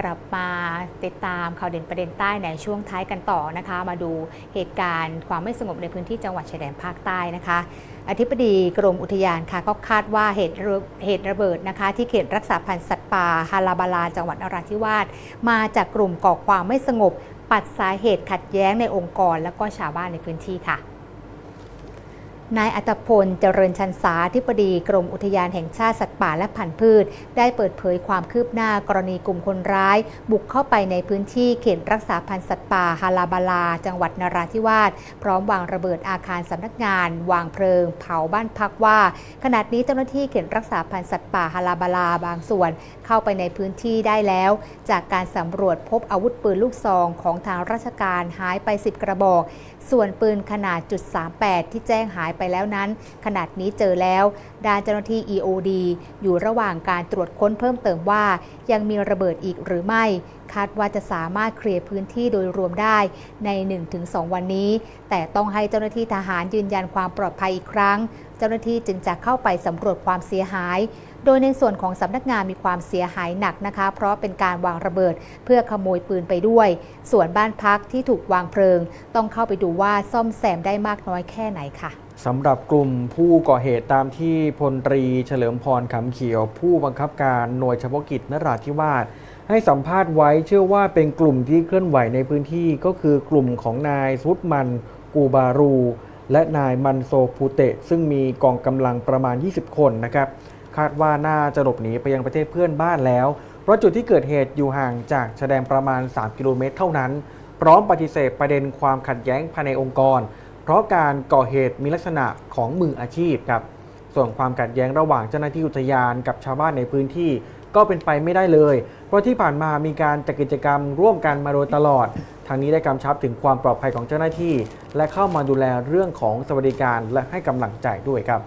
กลับมาติดตามข่าวเด่นประเด็นใต้ในช่วงท้ายกันต่อนะคะ มาดูเหตุการณ์ความไม่สงบในพื้นที่จังหวัดชายแดนภาคใต้นะคะ อธิบดีกรมอุทยานค่ะก็คาดว่าเหตุระเหตุระเบิดนะคะ ที่เขตรักษาพันธุ์สัตว์ป่าฮาราบาลาจังหวัดนราธิวาสมาจากกลุ่มก่อความไม่สงบ ปัดสาเหตุขัดแย้งในองค์กรและก็ชาวบ้านในพื้นที่ค่ะ นายอัตพลเจริญชันสาธิบดีกรมอุทยานแห่งชาติสัตว์ป่าและพันธุ์พืช ได้เปิดเผยความคืบหน้ากรณีกลุ่มคนร้าย บุกเข้าไปในพื้นที่เขตรักษาพันธุ์สัตว์ป่าฮาราบาลา จังหวัดนราธิวาสพร้อมวางระเบิดอาคารสำนักงาน วางเพลิง เผาบ้านพักว่า ขณะนี้เจ้าหน้าที่เขตรักษาพันธุ์สัตว์ป่าฮาราบาลาบางส่วน เข้าไปในพื้นที่ได้แล้ว จากการสำรวจพบอาวุธปืนลูกซองของทางราชการหายไป 10 กระบอก ส่วนปืนขนาดจุด38 ที่แจ้งหายไปแล้วนั้น ขนาดนี้เจอแล้ว ด้านเจ้าหน้าที่ EOD อยู่ระหว่างการตรวจค้นเพิ่มเติมว่า ยังมีระเบิดอีกหรือไม่ คาดว่าจะสามารถเคลียร์พื้นที่โดยรวมได้ใน 1-2 วันนี้ แต่ต้องให้เจ้าหน้าที่ทหารยืนยันความปลอดภัยอีกครั้ง เจ้าหน้าที่จึงจะเข้าไปสำรวจความเสียหายโดยในส่วนของสำนักงานมีความเสียหายหนักนะคะ เพราะเป็นการวางระเบิดเพื่อขโมยปืนไปด้วย ส่วนบ้านพักที่ถูกวางเพลิง ต้องเข้าไปดูว่าซ่อมแซมได้มากน้อยแค่ไหนค่ะ สำหรับกลุ่มผู้ก่อเหตุตามที่พลตรีเฉลิมพรขำเขียว ผู้บังคับการหน่วยเฉพาะกิจนราธิวาสให้สัมภาษณ์ไว้เชื่อว่าเป็นกลุ่มที่เคลื่อนไหวในพื้นที่ก็คือกลุ่มของนายซุดมัน กูบารู และนายมันโซพูเตะ ซึ่งมีกองกำลังประมาณ 20 คนนะครับ คาดว่าน่าจะหลบหนีไปยังประเทศเพื่อนบ้านแล้ว เพราะจุดที่เกิดเหตุอยู่ห่างจากชายแดนประมาณ 3 กิโลเมตรเท่านั้น พร้อมปฏิเสธประเด็นความขัดแย้งภายในองค์กร เพราะการก่อเหตุมีลักษณะของมืออาชีพครับส่วนความขัดแย้งระหว่างเจ้าหน้าที่อุทยานกับชาวบ้านในพื้นที่ก็เป็นไปไม่ได้เลย เพราะที่ผ่านมามีการจัดกิจกรรมร่วมกันมาโดยตลอด ทางนี้ได้กำชับถึงความปลอดภัยของเจ้าหน้าที่ และเข้ามาดูแลเรื่องของสวัสดิการและให้กำลังใจด้วยครับ